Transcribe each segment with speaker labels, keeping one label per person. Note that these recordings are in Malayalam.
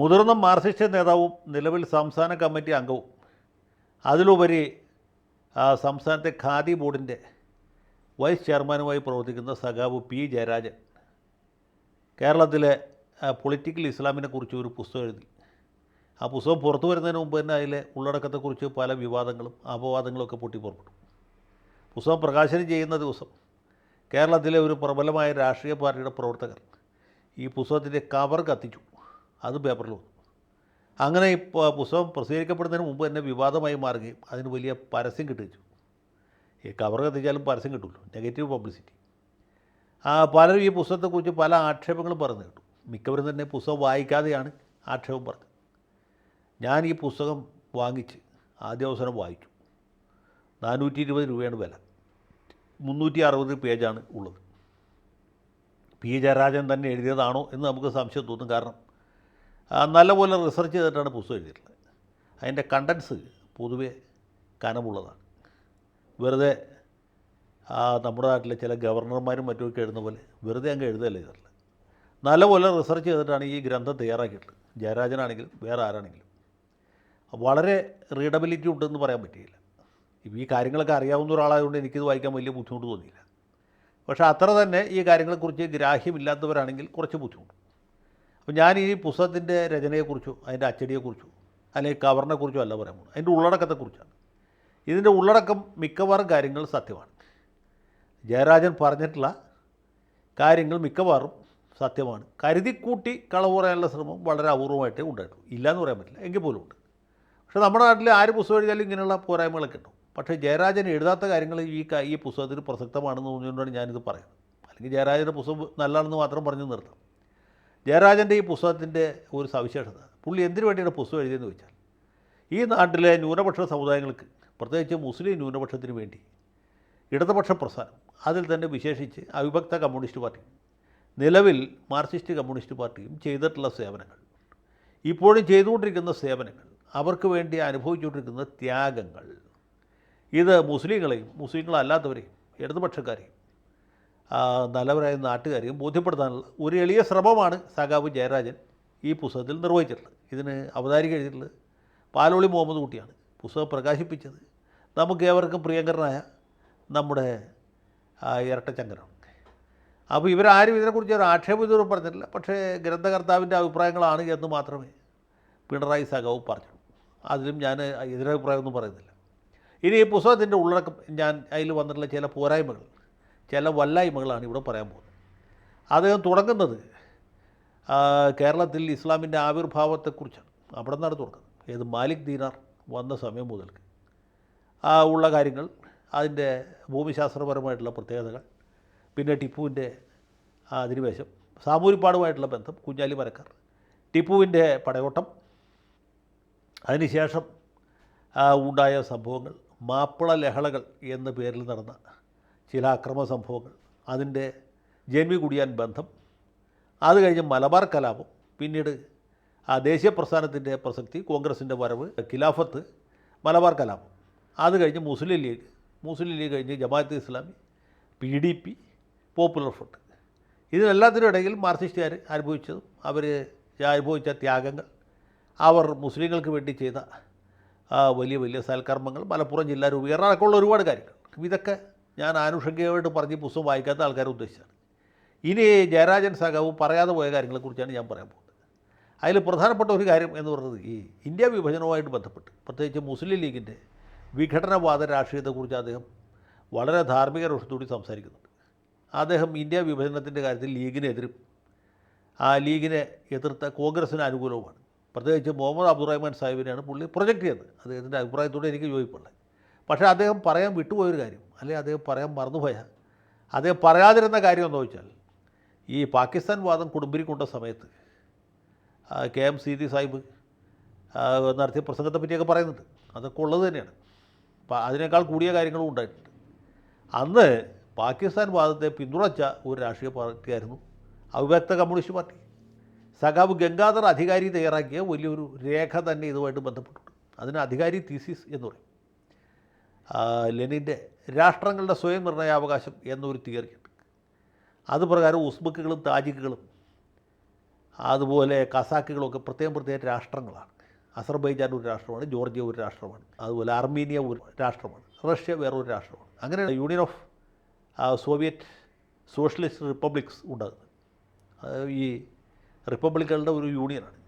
Speaker 1: മുതിർന്ന മാർസിസ്റ്റ് നേതാവും നിലവിൽ സംസ്ഥാന കമ്മിറ്റി അംഗവും. അതിലുപരി സംസ്ഥാനത്തെ ഖാദി ബോർഡിന്റെ വൈസ് ചെയർമാനുമായി പ്രവർത്തിക്കുന്ന സഖാവ് പി ജയരാജൻ കേരളത്തിലെ പൊളിറ്റിക്കൽ ഇസ്ലാമിനെ കുറിച്ച് ഒരു പുസ്തകം എഴുതി. ആ പുസ്തകം പുറത്തു വരുന്നതിന് മുമ്പ് തന്നെ അതിലെ ഉള്ളടക്കത്തെക്കുറിച്ച് പല വിവാദങ്ങളും അപവാദങ്ങളും ഒക്കെ പൊട്ടി പുറപ്പെട്ടു പുസ്തകം പ്രകാശനം ചെയ്യുന്ന ദിവസം കേരളത്തിലെ ഒരു പ്രബലമായ രാഷ്ട്രീയ പാർട്ടിയുടെ പ്രവർത്തകർ ഈ പുസ്തകത്തിന്റെ കവർ കത്തിച്ചു. അത് പേപ്പറിൽ വന്നു. അങ്ങനെ ഇപ്പോൾ പുസ്തകം പ്രസിദ്ധീകരിക്കപ്പെടുന്നതിന് മുമ്പ് തന്നെ വിവാദമായി മാറുകയും അതിന് വലിയ പരസ്യം കിട്ടിച്ചു ഈ കവർ കത്തിച്ചാലും പരസ്യം കിട്ടുമല്ലോ നെഗറ്റീവ് പബ്ലിസിറ്റി പലരും ഈ പുസ്തകത്തെക്കുറിച്ച് പല ആക്ഷേപങ്ങളും പറഞ്ഞു കേട്ടു. മിക്കവരും തന്നെ പുസ്തകം വായിക്കാതെയാണ് ആക്ഷേപം പറഞ്ഞത്. ഞാൻ ഈ പുസ്തകം വാങ്ങിച്ച് ആദ്യ അവസരം വായിച്ചു. നാനൂറ്റി ഇരുപത് രൂപയാണ് വില. മുന്നൂറ്റി അറുപത് പേജാണ് ഉള്ളത്. പി ജയരാജൻ തന്നെ എഴുതിയതാണോ എന്ന് നമുക്ക് സംശയം തോന്നും. കാരണം നല്ലപോലെ റിസർച്ച് ചെയ്തിട്ടാണ് പുസ്തകം എഴുതിയിട്ടുള്ളത്. അതിന്റെ കണ്ടൻസ് പൊതുവെ കനമുള്ളതാണ്. വെറുതെ നമ്മുടെ നാട്ടിലെ ചില ഗവർണർമാരും മറ്റുമൊക്കെ എഴുതുന്ന പോലെ വെറുതെ അങ്ങ് എഴുതുകയല്ല ചെയ്തിട്ടുള്ളത്. നല്ലപോലെ റിസർച്ച് ചെയ്തിട്ടാണ് ഈ ഗ്രന്ഥം തയ്യാറാക്കിയിട്ടുള്ളത്. ജയരാജനാണെങ്കിലും വേറെ ആരാണെങ്കിലും. വളരെ റീഡബിലിറ്റി ഉണ്ടെന്ന് പറയാൻ പറ്റിയില്ല. ഈ കാര്യങ്ങളൊക്കെ അറിയാവുന്ന ഒരാളായതുകൊണ്ട് എനിക്കിത് വായിക്കാൻ വലിയ ബുദ്ധിമുട്ട് തോന്നിയില്ല. പക്ഷേ അത്ര തന്നെ ഈ കാര്യങ്ങളെക്കുറിച്ച് ഗ്രാഹ്യമില്ലാത്തവരാണെങ്കിൽ കുറച്ച് ബുദ്ധിമുട്ട്. അപ്പോൾ ഞാൻ ഈ പുസ്തകത്തിന്റെ രചനയെക്കുറിച്ചോ അതിന്റെ അച്ചടിയെക്കുറിച്ചോ അല്ലെങ്കിൽ കവറിനെക്കുറിച്ചോ അല്ല പറയാൻ പോകുന്നത്. അതിന്റെ ഉള്ളടക്കത്തെക്കുറിച്ചാണ്. ഇതിന്റെ ഉള്ളടക്കം മിക്കവാറും കാര്യങ്ങൾ സത്യമാണ്. ജയരാജൻ പറഞ്ഞിട്ടുള്ള കാര്യങ്ങൾ മിക്കവാറും സത്യമാണ്. കരുതിക്കൂട്ടി കളവ് പറയാനുള്ള ശ്രമം വളരെ അപൂർവമായിട്ടേ ഇല്ല എന്ന് പറയാൻ പറ്റില്ല. എങ്കിൽ പോലും ഉണ്ട്. പക്ഷേ നമ്മുടെ നാട്ടിൽ ആര് പുസ്തകം എഴുതിയാലും ഇങ്ങനെയുള്ള പോരായ്മകളൊക്കെ ഉണ്ടാവും. പക്ഷേ ജയരാജൻ എഴുതാത്ത കാര്യങ്ങൾ ഈ ഈ പുസ്തകത്തിൽ പ്രസക്തമാണെന്ന് തോന്നിയുകൊണ്ടാണ് ഞാനിത് പറയുന്നത്. അല്ലെങ്കിൽ ജയരാജന്റെ പുസ്തകം നല്ലതാണെന്ന് മാത്രം പറഞ്ഞു നിർത്താം. ജയരാജന്റെ ഈ പുസ്തകത്തിന്റെ ഒരു സവിശേഷത പുള്ളി എന്തിനു വേണ്ടിയാണ് പുസ്തകം എഴുതിയെന്ന് ചോദിച്ചാൽ ഈ നാട്ടിലെ ന്യൂനപക്ഷ സമുദായങ്ങൾക്ക് പ്രത്യേകിച്ച് മുസ്ലിം ന്യൂനപക്ഷത്തിന് വേണ്ടി ഇടതുപക്ഷ പ്രസ്ഥാനം അതിൽ തന്നെ വിശേഷിച്ച് അവിഭക്ത കമ്മ്യൂണിസ്റ്റ് പാർട്ടി നിലവിൽ മാർക്സിസ്റ്റ് കമ്മ്യൂണിസ്റ്റ് പാർട്ടിയും ചെയ്തിട്ടുള്ള സേവനങ്ങൾ ഇപ്പോഴും ചെയ്തുകൊണ്ടിരിക്കുന്ന സേവനങ്ങൾ അവർക്ക് വേണ്ടി അനുഭവിച്ചുകൊണ്ടിരിക്കുന്ന ത്യാഗങ്ങൾ ഇത് മുസ്ലിങ്ങളെയും മുസ്ലിങ്ങളല്ലാത്തവരെയും ഇടതുപക്ഷക്കാരെയും നല്ലവരായ നാട്ടുകാരെയും ബോധ്യപ്പെടുത്താനുള്ള ഒരു എളിയ ശ്രമമാണ് സഖാവ് ജയരാജൻ ഈ പുസ്തകത്തിൽ നിർവഹിച്ചിട്ടുള്ളത്. ഇതിന് അവതാരിക എഴുതിയിട്ടുള്ളത് പാലോളി മുഹമ്മദ് കുട്ടിയാണ്. പുസ്തകം പ്രകാശിപ്പിച്ചത് നമുക്ക് ഏവർക്കും പ്രിയങ്കരനായ നമ്മുടെ ആ, ഇരട്ടച്ചങ്കരാണ് അപ്പോൾ ഇവരാരും ഇതിനെക്കുറിച്ച് ഒരു ആക്ഷേപം ഇതുവരെ പറഞ്ഞിട്ടില്ല. പക്ഷേ ഗ്രന്ഥകർത്താവിന്റെ അഭിപ്രായങ്ങളാണ് എന്ന് മാത്രമേ പിണറായി സഖാവ് പറഞ്ഞു അതിലും ഞാൻ എതിരഭിപ്രായമൊന്നും പറയുന്നില്ല. ഇനി ഈ പുസ്തകത്തിന്റെ ഉള്ളടക്കം ഞാൻ അതിൽ വന്നിട്ടുള്ള ചില പോരായ്മകൾ ചില വല്ലായ്മകളാണ് ഇവിടെ പറയാൻ പോകുന്നത്. അദ്ദേഹം തുടങ്ങുന്നത് കേരളത്തിൽ ഇസ്ലാമിന്റെ ആവിർഭാവത്തെക്കുറിച്ചാണ്. അവിടെ നിന്നാണ് തുടങ്ങുന്നത്. ഏത് മാലിക് ദീനാർ വന്ന സമയം മുതൽക്ക്. ഉള്ള കാര്യങ്ങൾ അതിന്റെ ഭൂമിശാസ്ത്രപരമായിട്ടുള്ള പ്രത്യേകതകൾ പിന്നെ ടിപ്പുവിന്റെ അധിനിവേശം സാമൂരിപ്പാടുമായിട്ടുള്ള ബന്ധം കുഞ്ഞാലി മരക്കാർ. ടിപ്പുവിന്റെ പടയോട്ടം അതിനുശേഷം ഉണ്ടായ സംഭവങ്ങൾ മാപ്പിള ലഹളകൾ എന്ന പേരിൽ നടന്ന ചില അക്രമ സംഭവങ്ങൾ. അതിന്റെ ജന്മി കുടിയാൻ ബന്ധം. അത് കഴിഞ്ഞ് മലബാർ കലാപം. പിന്നീട് ആ ദേശീയ പ്രസ്ഥാനത്തിന്റെ പ്രസക്തി കോൺഗ്രസിന്റെ വരവ് ഖിലാഫത്ത് മലബാർ കലാപം. അത് കഴിഞ്ഞ് മുസ്ലിം ലീഗ്. മുസ്ലിം ലീഗ് കഴിഞ്ഞ് Jamaat Islami P D P popular front. ഇതിനെല്ലാത്തിനും ഇടയിൽ മാർക്സിസ്റ്റുകാർ അനുഭവിച്ചതും അവർ അനുഭവിച്ച ത്യാഗങ്ങൾ അവർ മുസ്ലിങ്ങൾക്ക് വേണ്ടി ചെയ്ത വലിയ വലിയ സൽക്കർമ്മങ്ങൾ മലപ്പുറം ജില്ലാ രൂപീകരണം അടക്കമുള്ള ഒരുപാട് കാര്യങ്ങൾ. ഇതൊക്കെ ഞാൻ ആനുഷംഗികമായിട്ട് പറഞ്ഞ് പുസ്തകം വായിക്കാത്ത ആൾക്കാരെ ഉദ്ദേശിച്ചാണ്. ഇനി ജയരാജൻ സഖാവ് പറയാതെ പോയ കാര്യങ്ങളെക്കുറിച്ചാണ് ഞാൻ പറയാൻ പോകുന്നത്. അതിൽ പ്രധാനപ്പെട്ട ഒരു കാര്യം എന്ന് പറയുന്നത് ഈ ഇന്ത്യ വിഭജനവുമായിട്ട് ബന്ധപ്പെട്ട് പ്രത്യേകിച്ച് മുസ്ലിം ലീഗിന്റെ വിഘടനവാദ രാഷ്ട്രീയത്തെക്കുറിച്ച് അദ്ദേഹം വളരെ ധാർമ്മിക രോഷത്തോടി സംസാരിക്കുന്നുണ്ട്. അദ്ദേഹം ഇന്ത്യ വിഭജനത്തിന്റെ കാര്യത്തിൽ ലീഗിനെതിരും ആ ലീഗിനെ എതിർത്ത കോൺഗ്രസിന് അനുകൂലവുമാണ്. പ്രത്യേകിച്ച് മുഹമ്മദ് അബ്ദുറഹ്മാൻ സാഹിബിനെയാണ് പുള്ളി പ്രൊജക്റ്റ് ചെയ്തത് അദ്ദേഹത്തിന്റെ അഭിപ്രായത്തോടെ എനിക്ക് യോജിപ്പുള്ളത്. പക്ഷേ അദ്ദേഹം പറയാൻ വിട്ടുപോയൊരു കാര്യം അല്ലെങ്കിൽ അദ്ദേഹം പറയാൻ മറന്നുപോയ അദ്ദേഹം പറയാതിരുന്ന കാര്യം എന്ന് വെച്ചാൽ ഈ പാകിസ്ഥാൻ വാദം കുടുംബരി കൊണ്ട സമയത്ത് കെ എം സീതി സാഹിബ് നടത്തിയ പ്രസംഗത്തെ പറ്റിയൊക്കെ പറയുന്നുണ്ട്. അതൊക്കെ ഉള്ളത് തന്നെയാണ്. അതിനേക്കാൾ കൂടിയ കാര്യങ്ങളും ഉണ്ടായിട്ടുണ്ട്. അന്ന് പാകിസ്ഥാൻ വാദത്തെ പിന്തുണച്ച ഒരു രാഷ്ട്രീയ പാർട്ടിയായിരുന്നു അവിഭക്ത കമ്മ്യൂണിസ്റ്റ് പാർട്ടി. സഖാവ് ഗംഗാധർ അധികാരി തയ്യാറാക്കിയ വലിയൊരു രേഖ തന്നെ ഇതുമായിട്ട് ബന്ധപ്പെട്ടിട്ടുണ്ട്. അതിന് അധികാരി തീസിസ് എന്ന് പറയും. ലെനിന്റെ രാഷ്ട്രങ്ങളുടെ സ്വയം നിർണയാവകാശം എന്നൊരു തിയറിയുണ്ട് അത് പ്രകാരം ഉസ്ബക്കുകളും താജിക്കുകളും അതുപോലെ കസാക്കുകളൊക്കെ പ്രത്യേകം പ്രത്യേക രാഷ്ട്രങ്ങളാണ്. അസർബൈജാൻ ഒരു രാഷ്ട്രമാണ് ജോർജിയ ഒരു രാഷ്ട്രമാണ് അതുപോലെ അർമീനിയ ഒരു രാഷ്ട്രമാണ് റഷ്യ വേറൊരു രാഷ്ട്രമാണ്. അങ്ങനെ union of Soviet socialist republics ഉണ്ടാകുന്നത്. ഈ റിപ്പബ്ലിക്കുകളുടെ ഒരു യൂണിയനാണ്.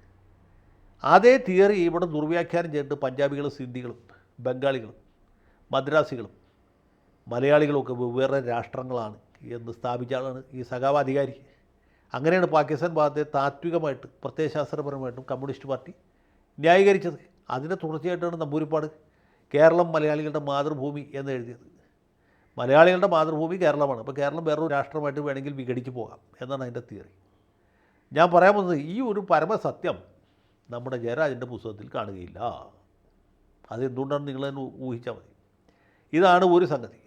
Speaker 1: അതേ തിയറി ഇവിടെ ദുർവ്യാഖ്യാനം ചെയ്തിട്ട് പഞ്ചാബികളും സിന്ധികളും ബംഗാളികളും മദ്രാസികളും മലയാളികളൊക്കെ വെവ്വേറെ രാഷ്ട്രങ്ങളാണ് എന്ന് സ്ഥാപിച്ച ആളാണ് ഈ സഖാവ് അധികാരി. അങ്ങനെയാണ് പാകിസ്ഥാൻ ഭാഗത്തെ താത്വികമായിട്ട് പ്രത്യയശാസ്ത്രപരമായിട്ടും കമ്മ്യൂണിസ്റ്റ് പാർട്ടി ന്യായീകരിച്ചത്. അതിന്റെ തുടർച്ചയായിട്ടാണ് നമ്പൂരിപ്പാട് കേരളം മലയാളികളുടെ മാതൃഭൂമി എന്ന് എഴുതിയത്. മലയാളികളുടെ മാതൃഭൂമി കേരളമാണ്. അപ്പോൾ കേരളം വേറൊരു രാഷ്ട്രമായിട്ട് വേണമെങ്കിൽ വിഘടിച്ച് പോകാം എന്നാണ് അതിന്റെ തിയറി. ഞാൻ പറയാൻ വന്നത് ഈ ഒരു പരമസത്യം നമ്മുടെ ജയരാജന്റെ പുസ്തകത്തിൽ കാണുകയില്ല. അതെന്തുകൊണ്ടാണ് നിങ്ങൾ ഊഹിച്ചാൽ മതി. ഇതാണ് ഒരു സംഗതി.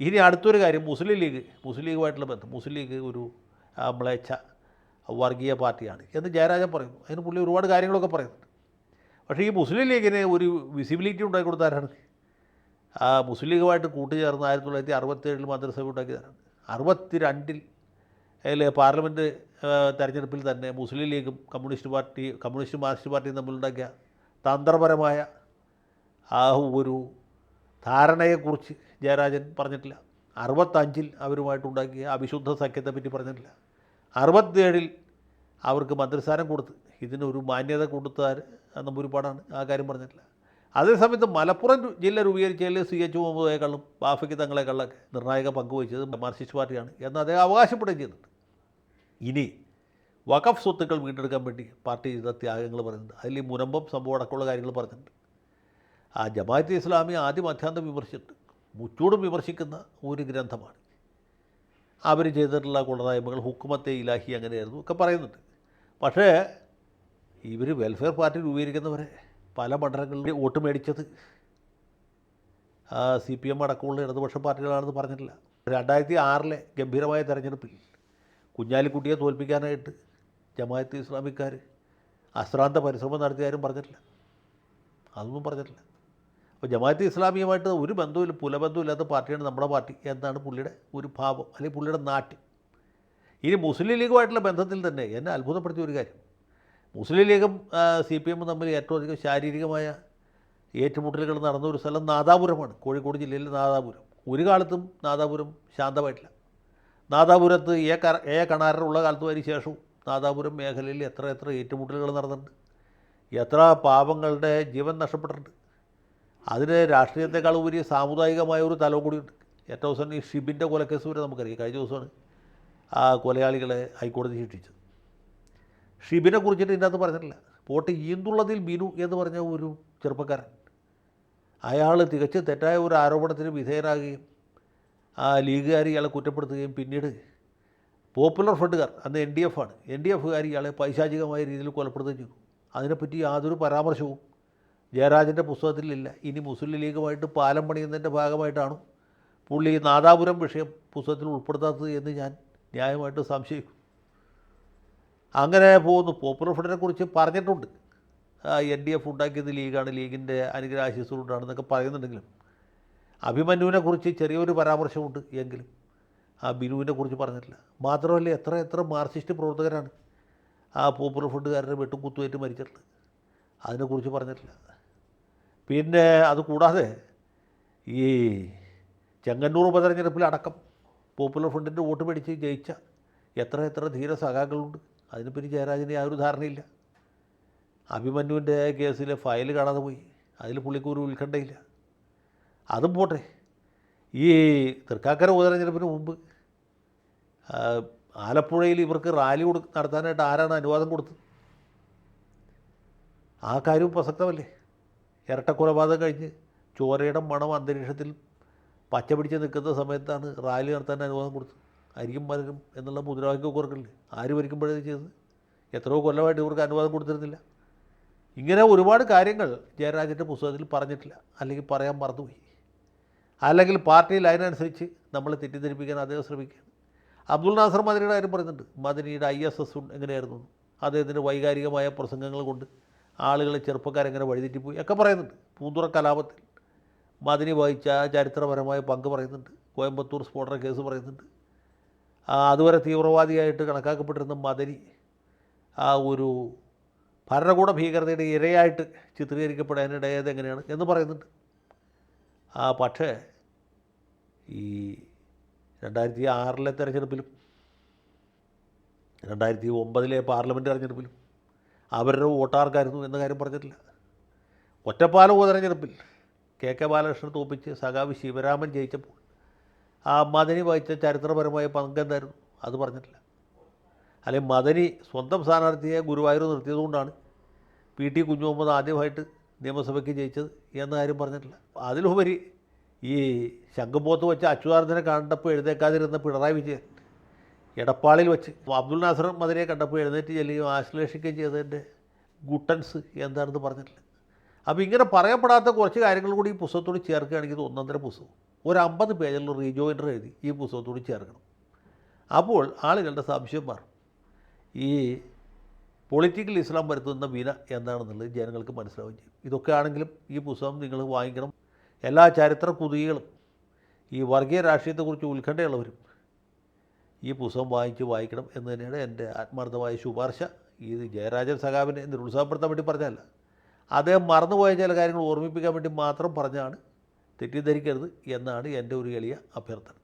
Speaker 1: ഇനി അടുത്തൊരു കാര്യം മുസ്ലിം ലീഗ് മുസ്ലിം ലീഗുമായിട്ടുള്ള ബന്ധം മുസ്ലിം ലീഗ് ഒരു മ്ലേച്ഛ വർഗീയ പാർട്ടിയാണ്. എന്ന് ജയരാജൻ പറയുന്നു. അതിന് പുള്ളി ഒരുപാട് കാര്യങ്ങളൊക്കെ പറയുന്നുണ്ട്. പക്ഷേ ഈ മുസ്ലിം ലീഗിന് ഒരു വിസിബിലിറ്റി ഉണ്ടാക്കി കൊടുത്താരാണ് ആ മുസ്ലിം ലീഗുമായിട്ട് കൂട്ടുചേർന്ന് ആയിരത്തി തൊള്ളായിരത്തി അറുപത്തേഴിൽ മന്ത്രിസഭ ഉണ്ടാക്കിയതാണ് അറുപത്തി രണ്ടിൽ അതിലെ പാർലമെന്റ് തെരഞ്ഞെടുപ്പിൽ തന്നെ മുസ്ലിം ലീഗും കമ്മ്യൂണിസ്റ്റ് പാർട്ടി കമ്മ്യൂണിസ്റ്റ് മാർക്സിസ്റ്റ് പാർട്ടിയും തമ്മിലുണ്ടാക്കിയ തന്ത്രപരമായ ആ ഒരു ധാരണയെക്കുറിച്ച് ജയരാജൻ പറഞ്ഞിട്ടില്ല. അറുപത്തഞ്ചിൽ അവരുമായിട്ടുണ്ടാക്കിയ അവിശുദ്ധ സഖ്യത്തെപ്പറ്റി പറഞ്ഞിട്ടില്ല. അറുപത്തേഴിൽ അവർക്ക് മന്ത്രിസ്ഥാനം കൊടുത്ത് ഇതിനൊരു മാന്യത കൊടുത്താൽ നമ്പൂരിപ്പാടാണ് ആ കാര്യം പറഞ്ഞിട്ടില്ല. അതേസമയത്ത് മലപ്പുറം ജില്ല രൂപീകരിച്ചതിൽ സി എച്ച് മുഹമ്മദേക്കാളും ബാഫിക്ക് തങ്ങളെക്കാളൊക്കെ നിർണായക പങ്കുവഹിച്ചത് മാർക്സിസ്റ്റ് പാർട്ടിയാണ് എന്ന് അദ്ദേഹം അവകാശപ്പെടുകയും ചെയ്യുന്നുണ്ട് ഇനി വഖഫ് സ്വത്തുക്കൾ വീണ്ടെടുക്കാൻ വേണ്ടി പാർട്ടി ചെയ്ത ത്യാഗങ്ങൾ പറയുന്നുണ്ട് അതിൽ ഈ മുനമ്പം സംഭവം അടക്കമുള്ള കാര്യങ്ങൾ പറഞ്ഞിട്ടുണ്ട്. ആ ജമാഅത്ത് ഇസ്ലാമി ആദ്യം അധ്യാന്തം വിമർശിച്ചിട്ടുണ്ട്. മുച്ചൂടും വിമർശിക്കുന്ന ഒരു ഗ്രന്ഥമാണ്. അവർ ചെയ്തിട്ടുള്ള കൂടതായ്മകൾ ഹുക്കുമത്തെ ഇലാഹി അങ്ങനെയായിരുന്നു ഒക്കെ പറയുന്നുണ്ട്. പക്ഷേ ഇവർ വെൽഫെയർ പാർട്ടി രൂപീകരിക്കുന്നവരെ പല മണ്ഡലങ്ങളിൽ വോട്ട് മേടിച്ചത്. സി പി എം അടക്കമുള്ള ഇടതുപക്ഷ പാർട്ടികളാണെന്ന് പറഞ്ഞിട്ടില്ല. രണ്ടായിരത്തി ആറിലെ ഗംഭീരമായ തെരഞ്ഞെടുപ്പിൽ കുഞ്ഞാലിക്കുട്ടിയെ തോൽപ്പിക്കാനായിട്ട് ജമാഅത്ത് ഇസ്ലാമിക്കാർ അശ്രാന്ത പരിശ്രമം നടത്തിയാരും പറഞ്ഞിട്ടില്ല. അതൊന്നും പറഞ്ഞിട്ടില്ല. അപ്പോൾ ജമാഅത്ത് ഇസ്ലാമിയുമായിട്ട് ഒരു ബന്ധവുമില്ല പുലബന്ധമില്ലാത്ത പാർട്ടിയാണ് നമ്മുടെ പാർട്ടി എന്നാണ് പുള്ളിയുടെ ഒരു ഭാവം അല്ലെങ്കിൽ പുള്ളിയുടെ നാട്യം ഇനി മുസ്ലിം ലീഗുമായിട്ടുള്ള ബന്ധത്തിൽ തന്നെ എന്നെ അത്ഭുതപ്പെടുത്തിയ ഒരു കാര്യം. മുസ്ലിം ലീഗും സി പി എമ്മും തമ്മിൽ ഏറ്റവും അധികം ശാരീരികമായ ഏറ്റുമുട്ടലുകൾ നടന്ന ഒരു സ്ഥലം നാദാപുരമാണ്. കോഴിക്കോട് ജില്ലയിലെ നാദാപുരം. ഒരു കാലത്തും നാദാപുരം ശാന്തമായിട്ടില്ല. നാദാപുരത്ത് എ കര എ കണാരനുള്ള കാലത്തും അതിന് ശേഷവും നാദാപുരം മേഖലയിൽ എത്ര എത്ര ഏറ്റുമുട്ടലുകൾ നടന്നിട്ടുണ്ട്. എത്ര പാവങ്ങളുടെ ജീവൻ നഷ്ടപ്പെട്ടിട്ടുണ്ട്. അതിന് രാഷ്ട്രീയത്തെക്കാൾ ഉപരി സാമുദായികമായ ഒരു തലവും കൂടിയുണ്ട് ഏറ്റവും അവസാനം ഈ ഷിബിന്റെ കൊലക്കേസ് വരെ നമുക്കറിയാം. കഴിഞ്ഞ ദിവസമാണ് ആ കൊലയാളികളെ ഹൈക്കോടതി ശിക്ഷിച്ചത്. ഷിബിനെ കുറിച്ചിട്ട് ഇതിനകത്ത് പറഞ്ഞിട്ടില്ല. പോട്ട് ഈന്തുള്ളതിൽ ബിനു എന്ന് പറഞ്ഞ ഒരു ചെറുപ്പക്കാരൻ. അയാൾ തികച്ച് തെറ്റായ ഒരു ആരോപണത്തിന് വിധേയനാകുകയും ആ ലീഗുകാർ ഇയാളെ കുറ്റപ്പെടുത്തുകയും പിന്നീട് പോപ്പുലർ ഫ്രണ്ടുകാർ അന്ന് എൻ ഡി എഫ് ആണ്. എൻ ഡി എഫുകാർ ഇയാളെ പൈശാചികമായ രീതിയിൽ കൊലപ്പെടുത്തുകയും ചെയ്തു. അതിനെപ്പറ്റി യാതൊരു പരാമർശവും ജയരാജന്റെ പുസ്തകത്തിലില്ല. ഇനി മുസ്ലിം ലീഗുമായിട്ട് പാലം പണിയുന്നതിന്റെ ഭാഗമായിട്ടാണ്? പുള്ളി നാദാപുരം വിഷയം പുസ്തകത്തിൽ ഉൾപ്പെടുത്താത്തത് എന്ന് ഞാൻ ന്യായമായിട്ട് സംശയിക്കും. അങ്ങനെ പോകുന്നു. പോപ്പുലർ ഫ്രണ്ടിനെ കുറിച്ച് പറഞ്ഞിട്ടുണ്ട്. എൻ ഡി എഫ് ഉണ്ടാക്കിയത് ലീഗാണ്. ലീഗിന്റെ അനുഗ്രഹാശിസുകൊണ്ടാണെന്നൊക്കെ പറയുന്നുണ്ടെങ്കിലും അഭിമന്യുവിനെ കുറിച്ച് ചെറിയൊരു പരാമർശമുണ്ട് എങ്കിലും ആ ബിനുവിനെ കുറിച്ച് പറഞ്ഞിട്ടില്ല. മാത്രമല്ല എത്ര എത്ര മാർക്സിസ്റ്റ് പ്രവർത്തകരാണ് ആ പോപ്പുലർ ഫ്രണ്ടുകാരുടെ വെട്ടും കുത്തുമായിട്ട് മരിച്ചിട്ടുള്ളത്. അതിനെക്കുറിച്ച് പറഞ്ഞിട്ടില്ല. പിന്നെ അത് കൂടാതെ ഈ ചെങ്ങന്നൂർ ഉപതെരഞ്ഞെടുപ്പിൽ അടക്കം പോപ്പുലർ ഫ്രണ്ടിന്റെ വോട്ട് മേടിച്ച് ജയിച്ച എത്ര എത്ര ധീര സഖാക്കളുണ്ട്. പിന്നെ ജയരാജന് യാതൊരു ധാരണയില്ല. അഭിമന്യുവിന്റെ കേസിലെ ഫയൽ കാണാതെ പോയി. അതിൽ പുള്ളിക്കൂർ ഉത്കണ്ഠയില്ല. അതും പോട്ടെ. ഈ തൃക്കാക്കര ഉപതെരഞ്ഞെടുപ്പിന് മുമ്പ് ആലപ്പുഴയിൽ ഇവർക്ക് റാലി കൊടു നടത്താനായിട്ട് ആരാണ് അനുവാദം കൊടുത്തത്? ആ കാര്യവും പ്രസക്തമല്ലേ? ഇരട്ടക്കൊലപാതകം കഴിഞ്ഞ് ചോരയുടെ മണം അന്തരീക്ഷത്തിൽ പച്ച പിടിച്ച് നിൽക്കുന്ന സമയത്താണ് റാലി നടത്താൻ അനുവാദം കൊടുത്തത്. അരിക്കും മലരും എന്നുള്ള മുദ്രാവാക്യം ഓർക്കില്ലേ ആര് ഭരിക്കുമ്പോഴേ ചെയ്തത്? എത്രയോ കൊല്ലമായിട്ട് ഇവർക്ക് അനുവാദം കൊടുത്തിരുന്നില്ല. ഇങ്ങനെ ഒരുപാട് കാര്യങ്ങൾ ജയരാജന്റെ പുസ്തകത്തിൽ പറഞ്ഞിട്ടില്ല. അല്ലെങ്കിൽ പറയാൻ മറന്നുപോയി. അല്ലെങ്കിൽ പാർട്ടിയിൽ അതിനനുസരിച്ച് നമ്മളെ തെറ്റിദ്ധരിപ്പിക്കാൻ അദ്ദേഹം ശ്രമിക്കുകയാണ്. അബ്ദുൾ നാസർ മദനിയുടെ കാര്യം പറയുന്നുണ്ട്. മദനിയുടെ ഐ എസ് എസ് എങ്ങനെയായിരുന്നു. അദ്ദേഹത്തിന്റെ വൈകാരികമായ പ്രസംഗങ്ങൾ കൊണ്ട് ആളുകളെ ചെറുപ്പക്കാരെങ്ങനെ വഴിതെറ്റിപ്പോയി ഒക്കെ പറയുന്നുണ്ട്. പൂന്തുറ കലാപത്തിൽ. മതിനി വഹിച്ച ചരിത്രപരമായ പങ്ക് പറയുന്നുണ്ട്. കോയമ്പത്തൂർ സ്ഫോടന കേസ് പറയുന്നുണ്ട്. അതുവരെ തീവ്രവാദിയായിട്ട് കണക്കാക്കപ്പെട്ടിരുന്ന മദനി ആ ഒരു ഭരണകൂട ഭീകരതയുടെ ഇരയായിട്ട് ചിത്രീകരിക്കപ്പെടാനിടയത് എങ്ങനെയാണ് എന്ന് പറയുന്നുണ്ട്. ആ പക്ഷേ ഈ രണ്ടായിരത്തി ആറിലെ തെരഞ്ഞെടുപ്പിലും രണ്ടായിരത്തി ഒമ്പതിലെ പാർലമെന്റ് തെരഞ്ഞെടുപ്പിലും അവരുടെ വോട്ടാർക്കായിരുന്നു എന്ന കാര്യം പറഞ്ഞിട്ടില്ല. ഒറ്റപ്പാല ഉപതെരഞ്ഞെടുപ്പിൽ കെ കെ ബാലകൃഷ്ണൻ തോപ്പിച്ച് സഖാവ് ശിവരാമൻ ജയിച്ചപ്പോൾ ആ മദനി വഹിച്ച ചരിത്രപരമായ പങ്കെന്തായിരുന്നു അത് പറഞ്ഞിട്ടില്ല. അല്ലെങ്കിൽ മദനി സ്വന്തം സ്ഥാനാർത്ഥിയെ ഗുരുവായൂർ നിർത്തിയതുകൊണ്ടാണ് പി ടി കുഞ്ഞുമുഹമ്മദ് ആദ്യമായിട്ട് നിയമസഭയ്ക്ക് ജയിച്ചത് എന്ന കാര്യം പറഞ്ഞിട്ടില്ല. അതിലുപരി ഈ ശംഖുപോത്ത് വെച്ച് അച്യുതാർത്ഥനെ കണ്ടപ്പോൾ എഴുതേക്കാതിരുന്ന പിണറായി വിജയൻ എടപ്പാളിൽ വെച്ച്. അബ്ദുൽ നാസർ മദനിയെ കണ്ടപ്പോൾ എഴുന്നേറ്റ് ചെല്ലുകയും ആശ്ലേഷിക്കുകയും ചെയ്തതിന്റെ ഗുട്ടൻസ് എന്താണെന്ന് പറഞ്ഞിട്ടില്ല. അപ്പോൾ ഇങ്ങനെ പറയപ്പെടാത്ത കുറച്ച് കാര്യങ്ങൾ കൂടി ഈ പുസ്തകത്തോട് ചേർക്കുകയാണെങ്കിൽ ഇത് ഒന്നൊന്നര പുസ്തകം. ഒരു അമ്പത് പേജിൽ റീജോയിന്റർ എഴുതി ഈ പുസ്തകത്തോട് ചേർക്കണം. അപ്പോൾ ആളുകളുടെ സംശയം മാറും. ഈ പൊളിറ്റിക്കൽ ഇസ്ലാം വരുത്തുന്ന വിന എന്താണെന്നുള്ളത് ജനങ്ങൾക്ക് മനസ്സിലാവുകയും ചെയ്യും. ഇതൊക്കെ ആണെങ്കിലും ഈ പുസ്തകം നിങ്ങൾ വാങ്ങിക്കണം. എല്ലാ ചരിത്ര കുതികളും ഈ വർഗീയ രാഷ്ട്രീയത്തെക്കുറിച്ച് ഉത്കണ്ഠയുള്ളവരും ഈ പുസ്തകം വായിച്ച് വായിക്കണം എന്ന് തന്നെയാണ് എന്റെ ആത്മാർത്ഥമായ ശുപാർശ. ഇത് ജയരാജൻ സഖാവിനെ നിരുത്സാഹപ്പെടുത്താൻ വേണ്ടി പറഞ്ഞതല്ല. അദ്ദേഹം മറന്നുപോയ ചില കാര്യങ്ങൾ ഓർമ്മിപ്പിക്കാൻ വേണ്ടി മാത്രം പറഞ്ഞാണ് തെറ്റിദ്ധരിക്കരുത് എന്നാണ് എന്റെ ഒരു എളിയ അഭ്യർത്ഥന.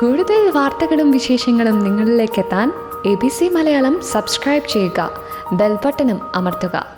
Speaker 2: കൂടുതൽ വാർത്തകളും വിശേഷങ്ങളും നിങ്ങളിലേക്ക് എത്താൻ A B C Malayalam subscribe ചെയ്യുക ബെൽബട്ടനും അമർത്തുക.